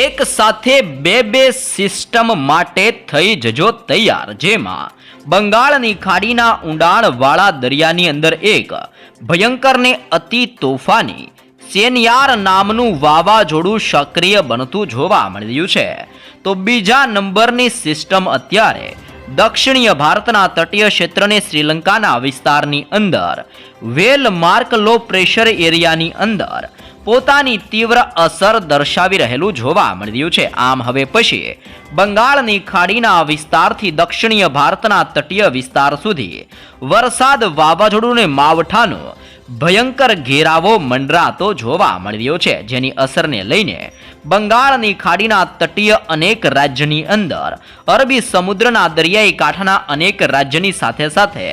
એક સાથે બે બે સિસ્ટમ માટે થઈ જજો તૈયાર. જેમાં બંગાળની ખાડીના ઊંડાણવાળા દરિયાની અંદર એક ભયંકરને અતિ તોફાની સેનિયાર નામનું વાવાઝોડું સક્રિય બનતું જોવા મળ્યું છે. તો બીજા નંબરની સિસ્ટમ અત્યારે દક્ષિણીય ભારતના તટીય ક્ષેત્રને શ્રીલંકાના વિસ્તારની અંદર. વેલ માર્ક લો પ્રેશર એરિયાની અંદર પોતાની તીવ્ર અસર દર્શાવી રહેલું જોવા મળી રહ્યું છે. આમ હવે પછી બંગાળની ખાડીના વિસ્તારથી દક્ષિણીય ભારતના તટીય વિસ્તાર સુધી વરસાદ વાવાઝોડું માવઠાનો ભયંકર ઘેરાવો મંડરાતો જોવા મળી રહ્યો છે. જેની અસરને લઈને બંગાળની ખાડીના તટીય અનેક રાજ્યની અંદર અરબી સમુદ્રના દરિયાઈ કાંઠાના અનેક રાજ્યની સાથે સાથે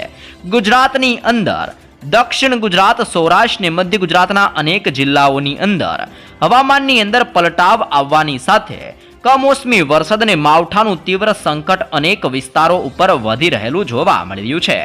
ગુજરાતની અંદર દક્ષિણ ગુજરાત, સૌરાષ્ટ્ર મધ્ય ગુજરાતના અનેક જિલ્લાઓની અંદર હવામાનની અંદર પલટાવ આવવાની સાથે કમોસમી વરસાદ અને માવઠાનું તીવ્ર સંકટ અનેક વિસ્તારો ઉપર વધી રહેલું જોવા મળી રહ્યું છે.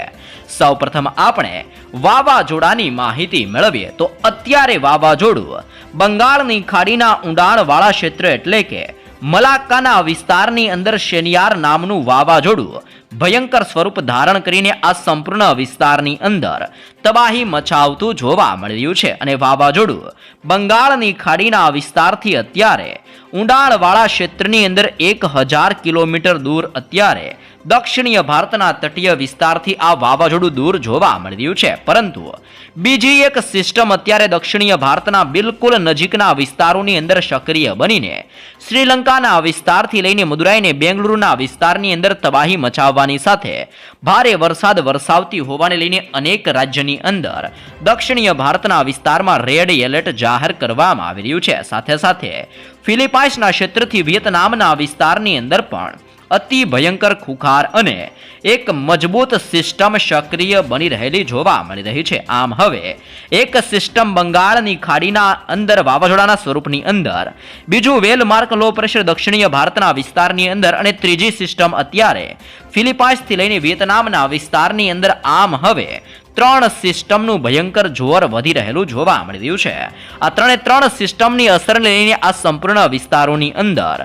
સૌપ્રથમ આપણે વાવાઝોડાની માહિતી મેળવીએ તો અત્યારે વાવાઝોડું બંગાળની ખાડીના ઊંડાણવાળા ક્ષેત્ર એટલે કે મલાક્કાના વિસ્તારની અંદર શેનિયાર નામનું વાવાઝોડું ભયંકર સ્વરૂપ ધારણ કરીને આ સંપૂર્ણ વિસ્તારની અંદર તબાહી મચાવતું જોવા મળ્યું છે અને વાવાઝોડું બંગાળની ખાડીના વિસ્તારથી અત્યારે ઊંડાણવાળા ક્ષેત્રની અંદર એક હજાર કિલોમીટર દૂર અત્યારે દક્ષિણીય ભારતના તટીય વિસ્તારથી આ વાવાઝોડું દૂર જોવા મળી રહ્યું છે. પરંતુ બીજી એક સિસ્ટમ અત્યારે દક્ષિણીય ભારતના બિલકુલ નજીકના વિસ્તારોની અંદર સક્રિય બનીને શ્રીલંકાના વિસ્તારથી લઈને મદુરાઈને બેંગલુરુના વિસ્તારની અંદર તબાહી મચાવવાની સાથે ભારે વરસાદ વરસાવતી હોવાને લઈને અનેક રાજ્યની અંદર દક્ષિણીય ભારતના વિસ્તારમાં રેડ એલર્ટ જાહેર કરવામાં આવી રહ્યું છે. સાથે સાથે ફિલિપાઇન્સના ક્ષેત્રથી વિયેતનામના વિસ્તારની અંદર પણ અતિ ભયંકર ખુખાર અને એક મજબૂત સિસ્ટમ સક્રિય બની રહેલી જોવા મળી રહી છે. આમ હવે એક સિસ્ટમ બંગાળની ખાડીના અંદર વાવાઝોડાના સ્વરૂપની અંદર, બીજું વેલમાર્ક લો પ્રેશર દક્ષિણીય ભારતના વિસ્તારની અંદર અને ત્રીજી સિસ્ટમ અત્યારે ફિલિપાઇન્સથી લઈને વિયેતનામના વિસ્તારની અંદર, આમ હવે ત્રણ સિસ્ટમનું ભયંકર જોર વધી રહેલું જોવા મળી રહ્યું છે. આ ત્રણે ત્રણ સિસ્ટમની અસરને લઈને આ સંપૂર્ણ વિસ્તારોની અંદર.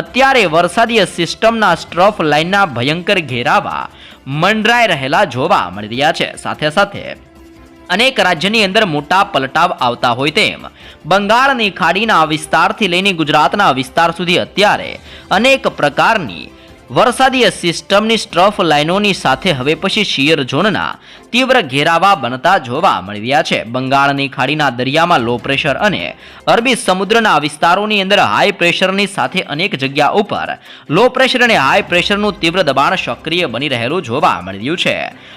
અત્યારે વરસાદીય સિસ્ટમના સ્ટ્રફ લાઇનના ભયંકર ઘેરાવા મંડરાઈ રહેલા જોવા મળી રહ્યા છે. સાથે સાથે અનેક રાજ્યની અંદર મોટા પલટાવ આવતા હોય તેમ, બંગાળની ખાડીના વિસ્તારથી લઈને ગુજરાતના વિસ્તાર સુધી અત્યારે અનેક પ્રકારની વરસાદીય સિસ્ટમની સ્ટ્રફ લાઇનોની સાથે હવે પછી શિયર ઝોનના તીવ્ર ઘેરાવા બનતા જોવા મળી રહ્યા છે. બંગાળની ખાડીના દરિયામાં લો પ્રેશર અને અરબી સમુદ્રના વિસ્તારોની અંદર હાઈ પ્રેશરની સાથે અનેક જગ્યા ઉપર લો પ્રેશર અને હાઈ પ્રેશરનું તીવ્ર દબાણ સક્રિય બની રહેલું જોવા મળી રહ્યું છે.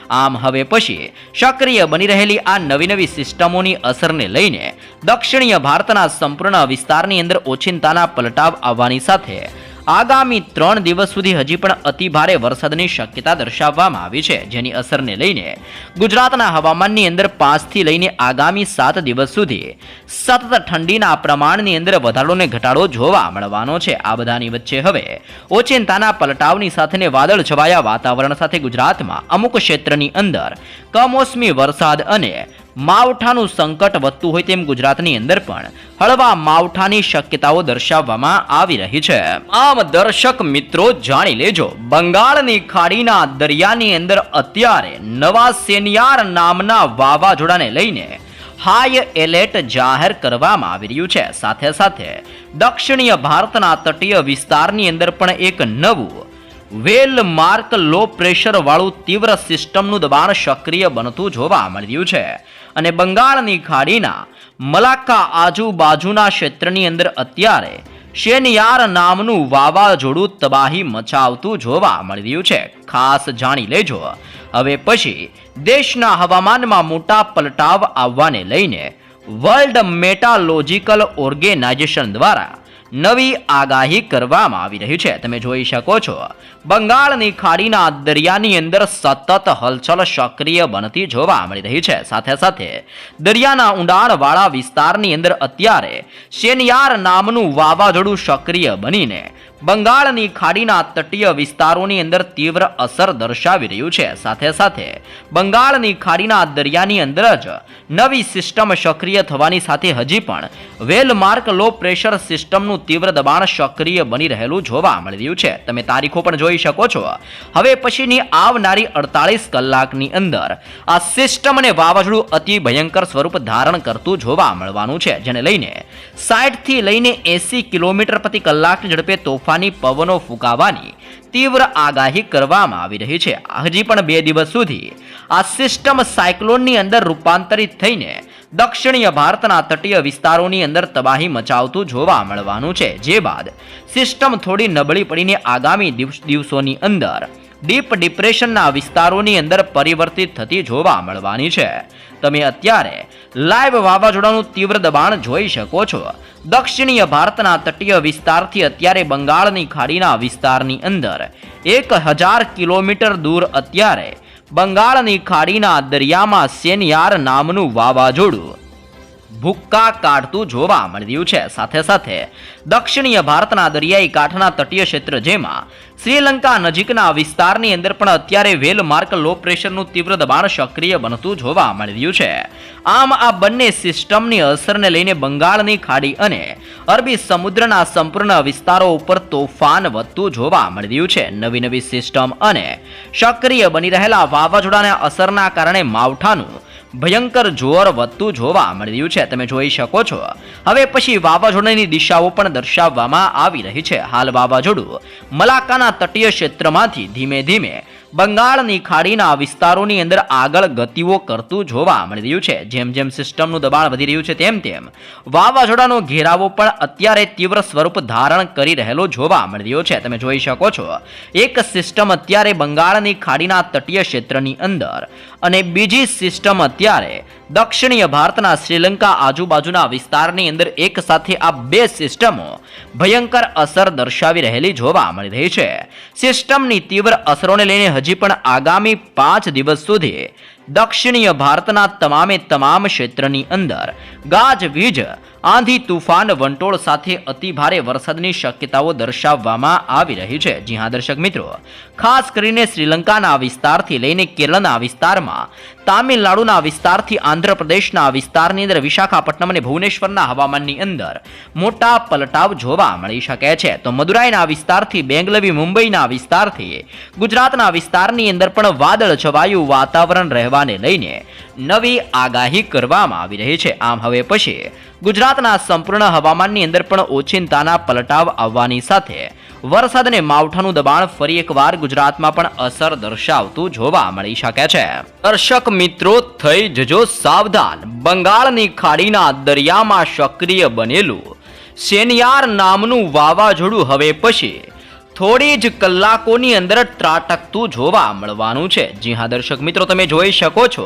આમ હવે પછી સક્રિય બની રહેલી આ નવી નવી સિસ્ટમોની અસરને લઈને દક્ષિણીય ભારતના સંપૂર્ણ વિસ્તારની અંદર ઓચિંતાના પલટાવ આવવાની સાથે આગામી ત્રણ દિવસ સુધી હજી પણ અતિ ભારે વરસાદની શક્યતા દર્શાવવામાં આવી છે, જેની અસરને લઈને ગુજરાતના હવામાનની અંદર પાંચથી લઈને આગામી સાત દિવસ સુધી સતત ઠંડીના પ્રમાણની અંદર વધારોને ઘટાડો જોવા મળવાનો છે. આ બધાની વચ્ચે હવે ઓચિંતાના પલટાવની સાથે વાદળ છવાયા વાતાવરણ સાથે ગુજરાતમાં અમુક ક્ષેત્રની અંદર કમોસમી વરસાદ અને માવઠાનું સંકટ વધતું હોય તેમ ગુજરાતની અંદર પણ હળવા માવઠાની શક્યતાઓ દર્શાવવામાં આવી રહી છે. આમ દર્શક મિત્રો જાણી લેજો, બંગાળની ખાડીના દરિયાની અંદર અત્યારે નવા સેનિયાર નામના વાવાઝોડાને લઈને હાઈ એલર્ટ જાહેર કરવામાં આવી રહ્યું છે. સાથે સાથે દક્ષિણીય ભારતના તટીય વિસ્તારની અંદર પણ એક નવું વેલ માર્ક લો પ્રેશર વાળું તીવ્ર સિસ્ટમનું દબાણ સક્રિય બનતું જોવા મળ્યું છે. અને બંગાળની ખાડીના મલાક્કા આજુબાજુના ક્ષેત્રની અંદર અત્યારે શેનિયાર નામનું વાવાઝોડું તબાહી મચાવતું જોવા મળ્યું છે. ખાસ જાણી લેજો. હવે પછી દેશના હવામાનમાં મોટા પલટાવ આવવાને લઈને વર્લ્ડ મેટાલોજિકલ ઓર્ગેનાઇઝેશન દ્વારા નવી આગાહી કરવામાં આવી રહી છે. તમે જોઈ શકો છો, બંગાળની ખાડીના દરિયાની અંદર સતત હલચલ સક્રિય બનતી જોવા મળી રહી છે. સાથે સાથે દરિયાના ઊંડાણવાળા વિસ્તારની અંદર અત્યારે શેનિયાર નામનું વાવાઝોડું સક્રિય બનીને બંગાળની ખાડીના તટીય વિસ્તારોની અંદર તીવ્ર અસર દર્શાવી રહ્યું છે. સાથે સાથે બંગાળની ખાડીના દરિયાની અંદર જ નવી સિસ્ટમ સક્રિય થવાની સાથે હજી પણ વેલમાર્ક લો પ્રેશર સિસ્ટમનું તીવ્ર દબાણ સક્રિય બની રહેલું જોવા મળી રહ્યું છે. તમે તારીખો પણ જોઈ શકો છો. હવે પછીની આવનારી અડતાલીસ કલાકની અંદર આ સિસ્ટમ અને વાવાઝોડું અતિ ભયંકર સ્વરૂપ ધારણ કરતું જોવા મળવાનું છે, જેને લઈને સાઠથી લઈને એસી કિલોમીટર પ્રતિ કલાકની ઝડપે તોફાની પવનો ફૂંકાવાની તીવ્ર આગાહી કરવામાં આવી રહી છે. હજી પણ બે દિવસ સુધી આ સિસ્ટમ સાયક્લોનની અંદર રૂપાંતરિત થઈને દક્ષિણીય ભારતના તટીય વિસ્તારોની અંદર તબાહી મચાવતું જોવા મળવાનું છે. જે બાદ સિસ્ટમ થોડી નબળી પડીને આગામી દિવસ- દિવસોની અંદર ડીપ ડિપ્રેશનના વિસ્તારોની અંદર પરિવર્તિત થતી જોવા મળવાની છે. તમે અત્યારે લાઈવ વાવાઝોડાનું તીવ્ર દબાણ જોઈ શકો છો. દક્ષિણીય ભારતના તટીય વિસ્તારથી અત્યારે બંગાળની ખાડીના વિસ્તારની અંદર એક હજાર કિલોમીટર દૂર અત્યારે બંગાળની ખાડીના દરિયામાં સેનિયાર નામનું વાવાઝોડું ભૂક્કા કાઢતું જોવા મળી રહ્યું છે. સાથે સાથે દક્ષિણીય ભારતના દરિયાઈ કાંઠાના તટીય ક્ષેત્ર જેમાં શ્રીલંકા નજીકના વિસ્તારની અંદર પણ અત્યારે વેલ માર્ક લો પ્રેશરનું તીવ્ર દબાણ સક્રિય બનતું જોવા મળી રહ્યું છે. આમ આ બંને સિસ્ટમની અસરને લઈને બંગાળની ખાડી અને અરબી સમુદ્રના સંપૂર્ણ વિસ્તારો ઉપર તોફાન વધતું જોવા મળી રહ્યું છે. નવી નવી સિસ્ટમ અને સક્રિય બની રહેલા વાવાઝોડાના અસરના કારણે માવઠાનું ભયંકર જોર વધતું જોવા મળી રહ્યું છે. તમે જોઈ શકો છો. હવે પછી વાવાઝોડાની દિશાઓ પણ દર્શાવવામાં આવી રહી છે. હાલ વાવાઝોડું મલાકાના તટીય ક્ષેત્રમાંથી ધીમે ધીમે બંગાળની ખાડીના વિસ્તારોની અંદર આગળ ગતિઓ કરતું જોવા મળી રહ્યું છે. જેમ જેમ સિસ્ટમનું દબાણ વધી રહ્યું છે, તેમ તેમ વાવાઝોડાનો ઘેરાવો પણ અત્યારે તીવ્ર સ્વરૂપ ધારણ કરી રહેલો જોવા મળી રહ્યો છે. તમે જોઈ શકો છો, એક સિસ્ટમ અત્યારે બંગાળની ખાડીના તટીય ક્ષેત્રની અંદર અને બીજી સિસ્ટમ અત્યારે દક્ષિણીય ભારતના શ્રીલંકા આજુબાજુના વિસ્તારની અંદર એક સાથે આ બે સિસ્ટમો ભયંકર અસર દર્શાવી રહેલી જોવા મળી રહી છે. સિસ્ટમની તીવ્ર અસરોને લઈને હજી પણ આગામી પાંચ દિવસ સુધી દક્ષિણીય ભારતના તમામે તમામ ક્ષેત્રની અંદર ગાજવીજ આંધી તુફાન વંટોળ સાથે અતિભારે વરસાદની શક્યતાઓ દર્શાવવામાં આવી રહી છે. જી હા, દર્શક મિત્રો, ખાસ કરીને શ્રીલંકાના વિસ્તારથી લઈને કેરળના વિસ્તારમાં, તામિલનાડુના વિસ્તારથી આંધ્રપ્રદેશના વિસ્તારની અંદર વિશાખાપટ્ટનમ અને ભુવનેશ્વરના હવામાનની અંદર મોટા પલટાવ જોવા મળી શકે છે. તો મદુરાઈના વિસ્તારથી, બેંગલવી મુંબઈના વિસ્તારથી, ગુજરાતના વિસ્તારની અંદર પણ વાદળ છવાયું વાતાવરણ રહેવાને લઈને નવી આગાહી કરવામાં આવી રહી છે. આમ હવે પછી ગુજરાતના સંપૂર્ણ હવામાનની અંદર પણ ઓચિંતાના પલટાવ આવવાની સાથે વરસાદ અને માવઠાનું દબાણ ફરી એકવાર ગુજરાતમાં પણ અસર દર્શાવતું જોવા મળી શકે છે. દર્શક મિત્રો, થઈ જજો સાવધાન. બંગાળની ખાડીના દરિયામાં સક્રિય બનેલું. સેનિયાર નામનું વાવાઝોડું હવે પછી થોડી જ કલાકોની અંદર ત્રાટકતું જોવા મળવાનું છે. જી હા, દર્શક મિત્રો, તમે જોઈ શકો છો.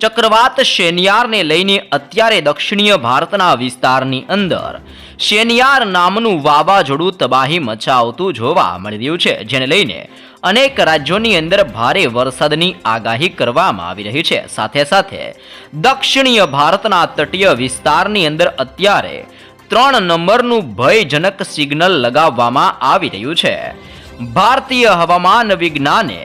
ચક્રવાત શેનિયારને લઈને અત્યારે દક્ષિણીય ભારતના વિસ્તારની અંદર શેનિયાર નામનું વાવાઝોડું તબાહી મચાવતું જોવા મળી રહ્યું છે, જેને લઈને અનેક રાજ્યોની અંદર ભારે વરસાદની આગાહી કરવામાં આવી રહી છે. સાથે સાથે દક્ષિણીય ભારતના તટીય વિસ્તારની અંદર અત્યારે ત્રણ નંબરનું ભયજનક સિગ્નલ લગાવવામાં આવી રહ્યું છે. ભારતીય હવામાન વિજ્ઞાને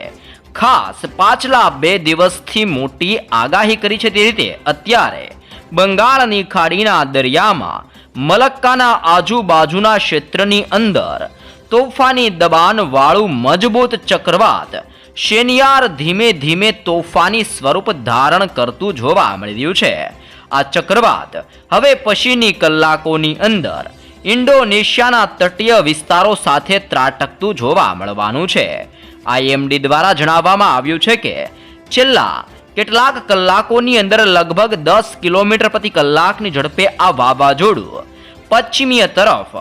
ખાસ પાછલા બે દિવસથી મોટી આગાહી કરી છે તે રીતે અત્યારે બંગાળની ખાડીના દરિયામાં મલક્કાના આજુબાજુના ક્ષેત્રની અંદર તોફાની દબાણવાળું મજબૂત ચક્રવાત શેનિયાર ધીમે ધીમે તોફાની સ્વરૂપ ધારણ કરતું જોવા મળી રહ્યું છે. આ ચક્રવાત હવે પછીની કલાકોની અંદર ઇન્ડોનેશિયાના તટીય વિસ્તારો સાથે ત્રાટકતું જોવા મળવાનું છે. આઈએમડી દ્વારા જણાવવામાં આવ્યું છે કે છેલ્લા કેટલાક કલાકોની અંદર લગભગ દસ કિલોમીટર પ્રતિ કલાકની ઝડપે આ વાવાઝોડું પશ્ચિમીય તરફ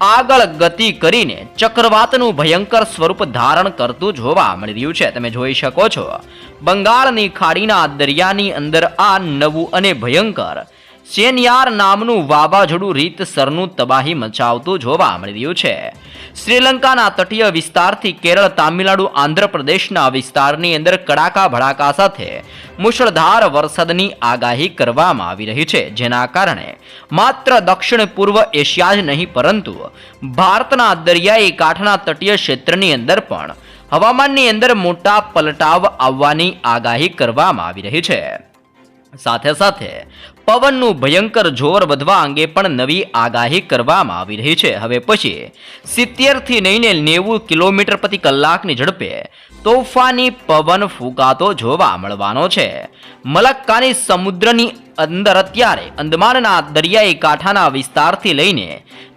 આગળ ગતિ કરીને ચક્રવાતનું ભયંકર સ્વરૂપ ધારણ કરતું જોવા મળી રહ્યું છે. તમે જોઈ શકો છો. બંગાળની ખાડીના દરિયાની અંદર આ નવું અને ભયંકર સેનિયાર નામનું વાવાઝોડું રીતસરનું તબાહી મચાવતું જોવા મળી રહ્યું છે. શ્રીલંકાના તટીય વિસ્તારથી કેરળ, તામિલનાડુ, આંધ્રપ્રદેશના વિસ્તારની અંદર કડાકા ભડાકા સાથે મુશળધાર વરસાદની આગાહી કરવામાં આવી રહી છે, જેના કારણે માત્ર દક્ષિણ પૂર્વ એશિયા જ નહીં, પરંતુ ભારતના દરિયાઈ કાંઠાના તટીય ક્ષેત્રની અંદર પણ હવામાનની અંદર મોટા પલટાવ આવવાની આગાહી કરવામાં આવી રહી છે. સાથે સાથે પવનનું ભયંકર જોર વધવા અંગે પણ નવી આગાહી કરવામાં આવી રહી છે. હવે પછી સિત્તેરથી લઈને નેવું કિલોમીટર પ્રતિ કલાકની ઝડપે તોફાની પવન ફૂંકાતો જોવા મળવાનો છે. મલક્કાની સમુદ્રની અંદર અત્યારે અંદમાનના દરિયાઈ કાંઠાના વિસ્તારથી લઈને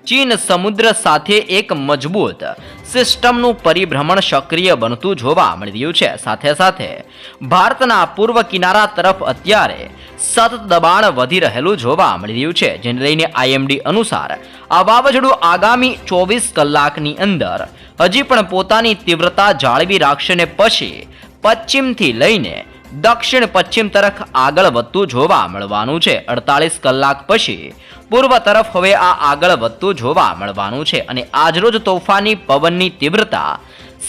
ચીન સમુદ્ર સાથે એક મજબૂત સિસ્ટમનું પરિભ્રમણ સક્રિય બનતું જોવા મળી રહ્યું છે. સાથે સાથે ભારતના પૂર્વ કિનારા તરફ અત્યારે સતત દબાણ વધી રહેલું જોવા મળી રહ્યું છે, જેને લઈને આઈએમડી અનુસાર આ વાવાઝોડું આગામી ચોવીસ કલાકની અંદર હજી પણ પોતાની તીવ્રતા જાળવી રાખશે ને પછી પશ્ચિમથી લઈને દક્ષિણ પશ્ચિમ તરફ આગળ વધતું જોવા મળવાનું છે. અડતાલીસ કલાક પછી પૂર્વ તરફ હવે આ આગળ વધતું જોવા મળવાનું છે અને આજરોજ તોફાની પવનની તીવ્રતા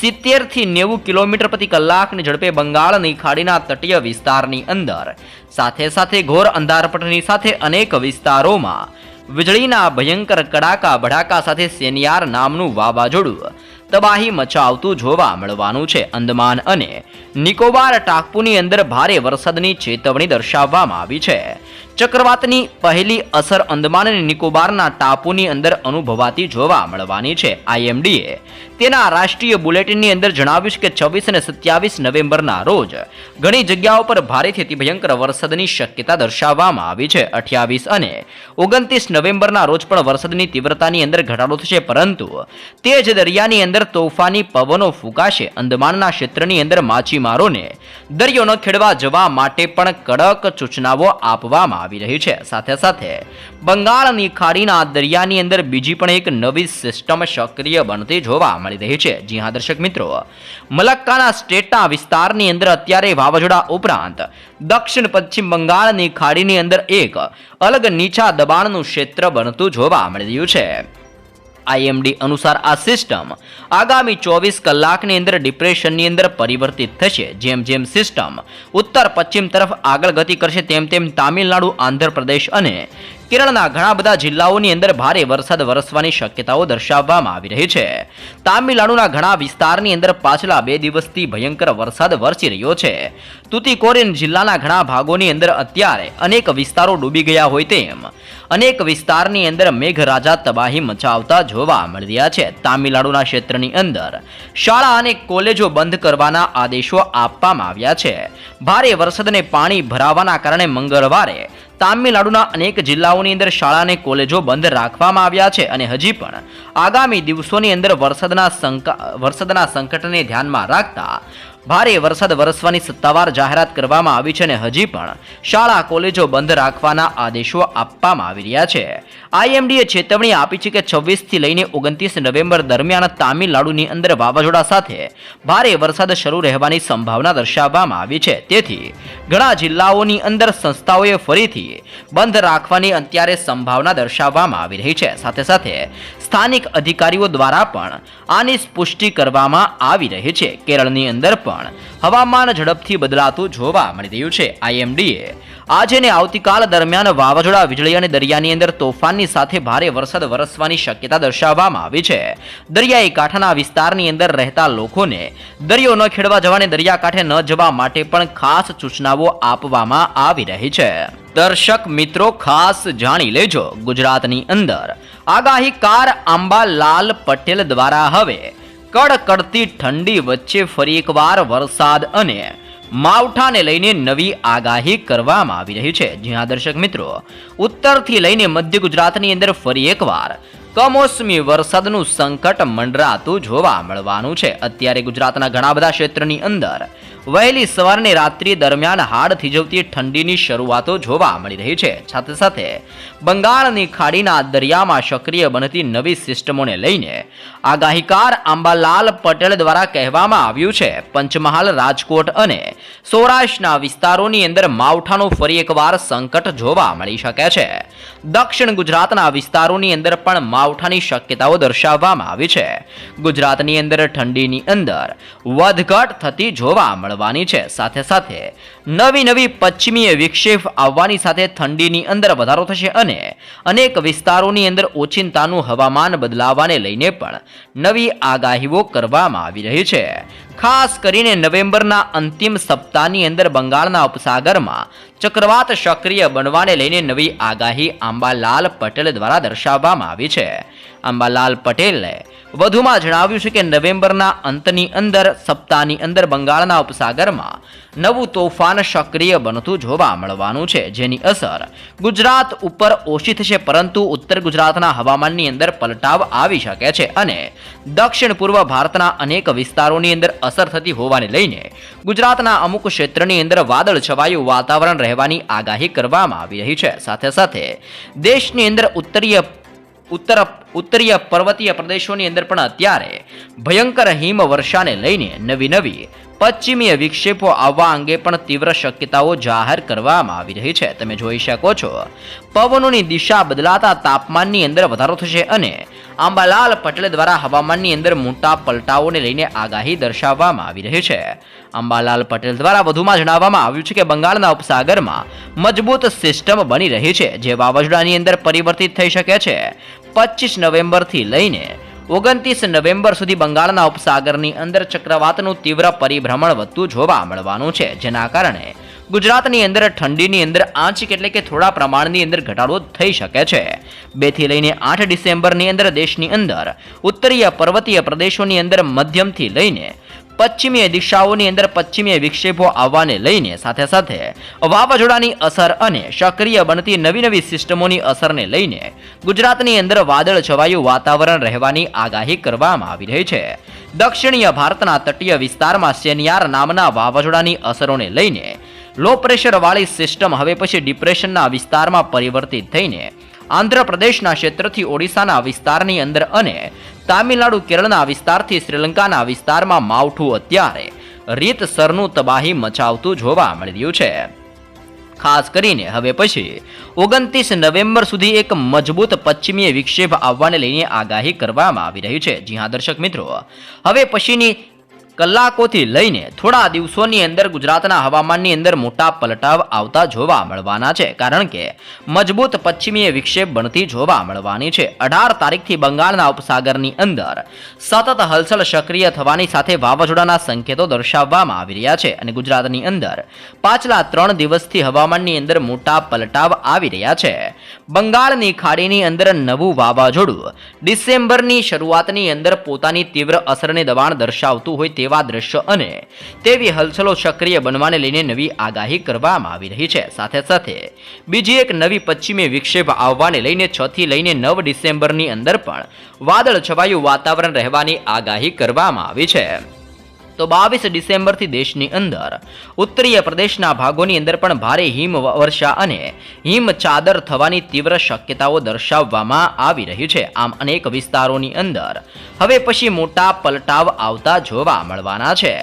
સિત્તેરથી નેવું કિલોમીટર પ્રતિ કલાકની ઝડપે બંગાળની ખાડીના તટીય વિસ્તારની અંદર. સાથે સાથે ઘોર અંધારપટની સાથે અનેક વિસ્તારોમાં વીજળીના ભયંકર કડાકા ભડાકા સાથે સેનિયાર નામનું વાવાઝોડું તબાહી મચાવતું જોવા મળવાનું છે. અંદમાન અને નિકોબાર ટાપુની અંદર ભારે વરસાદની ચેતવણી દર્શાવવામાં આવી છે. ચક્રવાતની પહેલી અસર અંદમાન અને નિકોબારના ટાપુની અંદર અનુભવાતી જોવા મળવાની છે. આઈએમડીએ તેના રાષ્ટ્રીય બુલેટિનની અંદર જણાવ્યું છે કે છવ્વીસ અને સત્યાવીસ નવેમ્બરના રોજ ઘણી જગ્યાઓ પર ભારેથી અતિ ભયંકર વરસાદની શક્યતા દર્શાવવામાં આવી છે. અઠ્યાવીસ અને ઓગણત્રીસ નવેમ્બરના રોજ પણ વરસાદની તીવ્રતાની અંદર ઘટાડો થશે, પરંતુ તે જ દરિયાની અંદર તોફાની પવનો ફૂંકાશે. અંદમાનના ક્ષેત્રની અંદર માછીમારોને દરિયો ન ખેડવા જવા માટે પણ કડક સૂચનાઓ આપવામાં આવી રહી છે. સાથે સાથે, બંગાળની ખાડીના દરિયાની અંદર બીજી પણ એક નવી સિસ્ટમ સક્રિય બનતી જોવા મળી રહી છે. જી હા, દર્શક મિત્રો, મલક્કાના સ્ટેટના વિસ્તારની અંદર અત્યારે વાવાઝોડા ઉપરાંત દક્ષિણ પશ્ચિમ બંગાળની ખાડીની અંદર એક અલગ નીચા દબાણનું ક્ષેત્ર બનતું જોવા મળી રહ્યું છે. આઈએમડી અનુસાર આ સિસ્ટમ આગામી ચોવીસ કલાકની અંદર ડિપ્રેશનની અંદર પરિવર્તિત થશે. જેમ જેમ સિસ્ટમ ઉત્તર પશ્ચિમ તરફ આગળ ગતિ કરશે, તેમ તેમ તામિલનાડુ, આંધ્રપ્રદેશ અને કેરળના ઘણા બધા જિલ્લાઓની અંદર ભારે વરસાદ વરસવાની શક્યતાઓ દર્શાવવામાં આવી રહી છે. તામિલનાડુના ઘણા વિસ્તારની અંદર પાછલા બે દિવસથી ભયંકર વરસાદ વરસી રહ્યો છે. તુતિકોરિન જિલ્લાના ઘણા ભાગોની અંદર અત્યારે અનેક વિસ્તારો ડૂબી ગયા હોય તેમ. અનેક વિસ્તારની અંદર મેઘરાજા તબાહી મચાવતા જોવા મળી રહ્યા છે. તામિલનાડુના ક્ષેત્રની અંદર શાળા અને કોલેજો બંધ કરવાના આદેશો આપવામાં આવ્યા છે. ભારે વરસાદને પાણી ભરાવાના કારણે મંગળવારે તામિલનાડુના અનેક જિલ્લાઓની અંદર શાળા અને કોલેજો બંધ રાખવામાં આવ્યા છે અને હજી પણ આગામી દિવસોની અંદર વરસાદના વરસાદના સંકટને ધ્યાનમાં રાખતા ભારે વરસાદ વરસવાની સત્તાવાર જાહેરાત કરવામાં આવી છે અને હજી પણ શાળા, કોલેજો બંધ રાખવાના આદેશો આપવામાં આવી રહ્યા છે. આઈએમડીએ ચેતવણી આપી છે કે છવ્વીસથી લઈને ઓગણત્રીસ નવેમ્બર દરમિયાન તામિલનાડુની અંદર વાવાઝોડા સાથે ભારે વરસાદ શરૂ રહેવાની સંભાવના દર્શાવવામાં આવી છે. તેથી ઘણા જિલ્લાઓની અંદર સંસ્થાઓએ ફરીથી બંધ રાખવાની અત્યારે સંભાવના દર્શાવવામાં આવી રહી છે. સાથે સાથે સ્થાનિક અધિકારીઓ દ્વારા પણ આની પુષ્ટિ કરવામાં આવી રહી છે. કેરળની અંદર પણ હવામાન ઝડપથી બદલાતું જોવા મળી રહ્યું છે. આઈએમડીએ આજે ને આવતીકાલ દરમિયાન વાવાઝોડા, વીજળી અને દરિયાની અંદર તોફાનની સાથે ભારે વરસાદ વરસવાની શક્યતા દર્શાવવામાં આવી છે. દરિયાઈ કાંઠાના વિસ્તારની અંદર રહેતા લોકોને દરિયો ન ખેડવા જવાને દરિયાકાંઠે ન જવા માટે પણ ખાસ સૂચનાઓ આપવામાં આવી રહી છે. દર્શક મિત્રો, ખાસ જાણી લેજો ગુજરાતની અંદર. આગાહીકાર આંબાલાલ પટેલ દ્વારા હવે કડકડતી ઠંડી વચ્ચે ફરી એકવાર વરસાદ અને માવઠાને લઈને નવી આગાહી કરવામાં આવી રહી છે. જ્યાં દર્શક મિત્રો, ઉત્તરથી લઈને મધ્ય ગુજરાતની અંદર ફરી એકવાર કમોસમી વરસાદનું સંકટ મંડરાતું જોવા મળવાનું છે. અત્યારે ગુજરાતના ઘણા બધા ક્ષેત્રની અંદર વહેલી સવારની રાત્રિ દરમિયાન હાડ થીજવતી ઠંડીની શરૂઆતો જોવા મળી રહી છે. સાથે સાથે બંગાળની ખાડીના દરિયામાં સક્રિય બનતી નવી સિસ્ટમોને લઈને આગાહીકાર આંબાલાલ પટેલ દ્વારા કહેવામાં આવ્યું છે. પંચમહાલ, રાજકોટ અને સૌરાષ્ટ્રના વિસ્તારોની અંદર માવઠાનું ફરી એકવાર સંકટ જોવા મળી શકે છે. દક્ષિણ ગુજરાતના વિસ્તારોની અંદર પણ માવઠાની શક્યતાઓ દર્શાવવામાં આવી છે. ગુજરાતની અંદર ઠંડીની અંદર વધઘટ થતી જોવા મળવાની છે. સાથે સાથે નવી નવી પશ્ચિમીય વિક્ષેપ આવવાની સાથે ઠંડીની અંદર વધારો થશે અને અનેક વિસ્તારોની અંદર ઓચિંતાનું હવામાન બદલાવાને લઈને પણ નવી આગાહીઓ કરવામાં આવી રહી છે. ખાસ કરીને નવેમ્બરના અંતિમ સપ્તાહની અંદર બંગાળના ઉપસાગરમાં ચક્રવાત સક્રિય બનવાને લઈને નવી આગાહી આંબાલાલ પટેલ દ્વારા દર્શાવવામાં આવી છે. આંબાલાલ પટેલે વધુમાં જણાવ્યું છે કે નવેમ્બરના અંતની અંદર સપ્તાહની અંદર બંગાળના ઉપસાગરમાં નવું તોફાન સક્રિય બનતું જોવા મળવાનું છે, જેની અસર ગુજરાત ઉપર ઓછી થશે પરંતુ ઉત્તર ગુજરાતના હવામાનની અંદર પલટાવ આવી શકે છે અને દક્ષિણ પૂર્વ ભારતના અનેક વિસ્તારોની અંદર અસર થતી હોવાને લઈને ગુજરાતના અમુક ક્ષેત્રની અંદર વાદળ છવાયું વાતાવરણ રહેવાની આગાહી કરવામાં આવી રહી છે. સાથે સાથે દેશની અંદર ઉત્તરીય ઉત્તર ઉત્તરીય પર્વતીય પ્રદેશોની અંદર પણ અત્યારે ભયંકર હિમવર્ષાને લઈને નવી નવી પશ્ચિમીય વિક્ષેપો આવવા અંગે પણ તીવ્ર શક્યતાઓ જાહેર કરવામાં આવી રહી છે. તમે જોઈ શકો છો. પવનોની દિશા બદલાતા તાપમાનની અંદર વધારો થશે અને આંબાલાલ પટેલ દ્વારા હવામાનની અંદર મોટા પલટાઓને લઈને આગાહી દર્શાવવામાં આવી રહી છે. અંબાલાલ પટેલ દ્વારા વધુમાં જણાવવામાં આવ્યું છે કે બંગાળના ઉપસાગરમાં મજબૂત સિસ્ટમ બની રહી છે, જે વાવાઝોડાની અંદર પરિવર્તિત થઈ શકે છે. પચીસ નવેમ્બરથી લઈને ઓગણત્રીસ નવેમ્બર સુધી બંગાળના ઉપસાગરની અંદર ચક્રવાતનું તીવ્ર પરિભ્રમણ વધતું જોવા મળવાનું છે, જેના કારણે ગુજરાતની અંદર ઠંડીની અંદર આંશિક એટલે કે થોડા પ્રમાણની અંદર ઘટાડો થઈ શકે છે. બેથી લઈને આઠ ડિસેમ્બરની અંદર દેશની અંદર ઉત્તરીય પર્વતીય પ્રદેશોની અંદર મધ્યમથી લઈને પશ્ચિમીય દિશાઓની અંદર પશ્ચિમીય વિક્ષેપો આવવાને લઈને સાથે સાથે વાવાઝોડાની અસર અને સક્રિય બનતી નવી નવી સિસ્ટમોની અસરને લઈને ગુજરાતની અંદર વાદળ છવાયું વાતાવરણ રહેવાની આગાહી કરવામાં આવી રહી છે. દક્ષિણીય ભારતના તટીય વિસ્તારમાં સેનિયાર નામના વાવાઝોડાની અસરોને લઈને લો પ્રેશરવાળી સિસ્ટમ હવે પછી ડિપ્રેશનના વિસ્તારમાં પરિવર્તિત થઈને આંધ્રપ્રદેશના ક્ષેત્રથી ઓડિશાના વિસ્તારની અંદર અને તામિલનાડુ કેરળના વિસ્તારથી શ્રીલંકાના વિસ્તારમાં માવઠું અત્યારે. રીતસરનું તબાહી મચાવતું જોવા મળી રહ્યું છે. ખાસ કરીને હવે પછી ઓગણત્રીસ નવેમ્બર સુધી એક મજબૂત પશ્ચિમીય વિક્ષેપ આવવાને લઈને આગાહી કરવામાં આવી રહી છે. જી હા, દર્શક મિત્રો. હવે પછીની કલાકોથી લઈને થોડા દિવસોની અંદર ગુજરાતના હવામાનની અંદર મોટા પલટાવ આવતા જોવા મળવાના છે. કારણ કે મજબૂત પશ્ચિમીય વિક્ષેપ બનતી જોવા મળવાની છે. અઢાર તારીખથી બંગાળના ઉપસાગરની અંદર સતત હલચલ સક્રિય થવાની સાથે વાવાઝોડાના સંકેતો દર્શાવવામાં આવી રહ્યા છે અને ગુજરાતની અંદર પાછલા ત્રણ દિવસથી હવામાનની અંદર મોટા પલટાવ આવી રહ્યા છે. બંગાળની ખાડીની અંદર નવું વાવાઝોડું ડિસેમ્બરની શરૂઆતની અંદર પોતાની તીવ્ર અસરને દબાણ દર્શાવતું હોય તેવા દ્રશ્યો અને તેવી હલચલો સક્રિય બનવાને લઈને નવી આગાહી કરવામાં આવી રહી છે. સાથે સાથે બીજી એક નવી પશ્ચિમી વિક્ષેપ આવવાને લઈને છ થી લઈને નવ ડિસેમ્બરની અંદર પણ વાદળ છવાયું વાતાવરણ રહેવાની આગાહી કરવામાં આવી છે. તો બાવીસ ડિસેમ્બરથી દેશની અંદર. ઉત્તરીય પ્રદેશના ભાગોની અંદર પણ ભારે હિમ વર્ષા અને હિમ ચાદર થવાની તીવ્ર શક્યતાઓ દર્શાવવામાં આવી રહી છે. આમ અનેક વિસ્તારોની અંદર. હવે પછી મોટા પલટાવ આવતા જોવા મળવાના છે.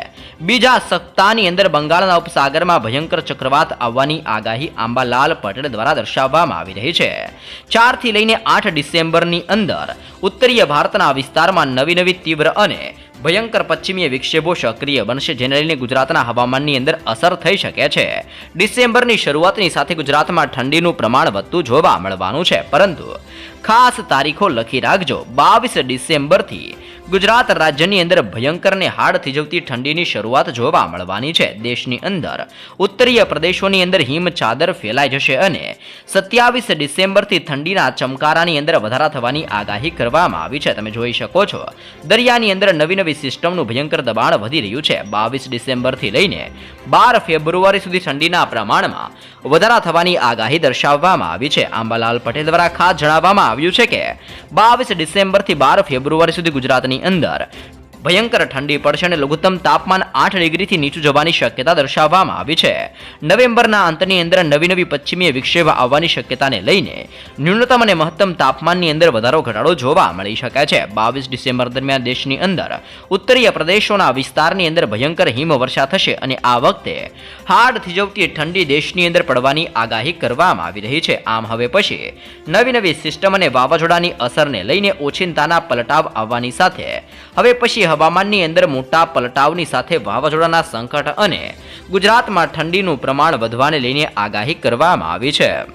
બીજા સપ્તાહની અંદર બંગાળના ઉપસાગરમાં ભયંકર ચક્રવાત આવવાની આગાહી આંબાલાલ પટેલ દ્વારા દર્શાવવામાં આવી રહી છે. ચારથી લઈને આઠ ડિસેમ્બરની અંદર ઉત્તરીય ભારતના વિસ્તારમાં નવી નવી તીવ્ર અને ભયંકર પશ્ચિમીય વિક્ષેપો સક્રિય બનશે, જેને લઈને ગુજરાતના હવામાનની અંદર અસર થઈ શકે છે. ડિસેમ્બરની શરૂઆતની સાથે ગુજરાતમાં ઠંડીનું પ્રમાણ વધતું જોવા મળવાનું છે. પરંતુ ખાસ તારીખો લખી રાખજો. બાવીસ ડિસેમ્બરથી ગુજરાત રાજ્યની અંદર ભયંકર ને હાડ થીજવતી ઠંડીની શરૂઆત જોવા મળવાની છે દેશની અંદર. ઉત્તરીય પ્રદેશોની અંદર હિમ ચાદર ફેલાઈ જશે અને સત્યાવીસ ડિસેમ્બરથી ઠંડીના ચમકારાની અંદર વધારા થવાની આગાહી કરવામાં આવી છે. તમે જોઈ શકો છો, દરિયાની અંદર નવી નવી સિસ્ટમનું ભયંકર દબાણ વધી રહ્યું છે. બાવીસ ડિસેમ્બરથી લઈને બાર ફેબ્રુઆરી સુધી ઠંડીના પ્રમાણમાં વધારા થવાની આગાહી દર્શાવવામાં આવી છે. આંબાલાલ પટેલ દ્વારા ખાસ જણાવવામાં આવ્યું છે કે બાવીસ ડિસેમ્બરથી બાર ફેબ્રુઆરી સુધી ગુજરાતની અંદર ભયંકર ઠંડી પડશે અને લઘુત્તમ તાપમાન આઠ ડિગ્રીથી નીચું જવાની શક્યતા દર્શાવવામાં આવી છે. નવેમ્બરના અંતની અંદર નવી નવી પશ્ચિમીય વિક્ષેપ આવવાની શક્યતાને લઈને ન્યૂનતમ અને મહત્તમ તાપમાનની અંદર વધારો ઘટાડો જોવા મળી શકે છે. બાવીસ ડિસેમ્બર દરમિયાન દેશની અંદર ઉત્તરીય પ્રદેશોના વિસ્તારની અંદર ભયંકર હિમવર્ષા થશે અને આ વખતે હાડ થીજવતી ઠંડી દેશની અંદર પડવાની આગાહી કરવામાં આવી રહી છે. આમ હવે પછી નવી નવી સિસ્ટમ અને વાવાઝોડાની અસરને લઈને ઓચિંતાના પલટાવ આવવાની સાથે હવે પછી હવામાનની અંદર મોટા પલટાવની સાથે વાવાઝોડાના સંકટ અને ગુજરાતમાં ઠંડીનું પ્રમાણ વધવાને લઈને આગાહી કરવામાં આવી છે.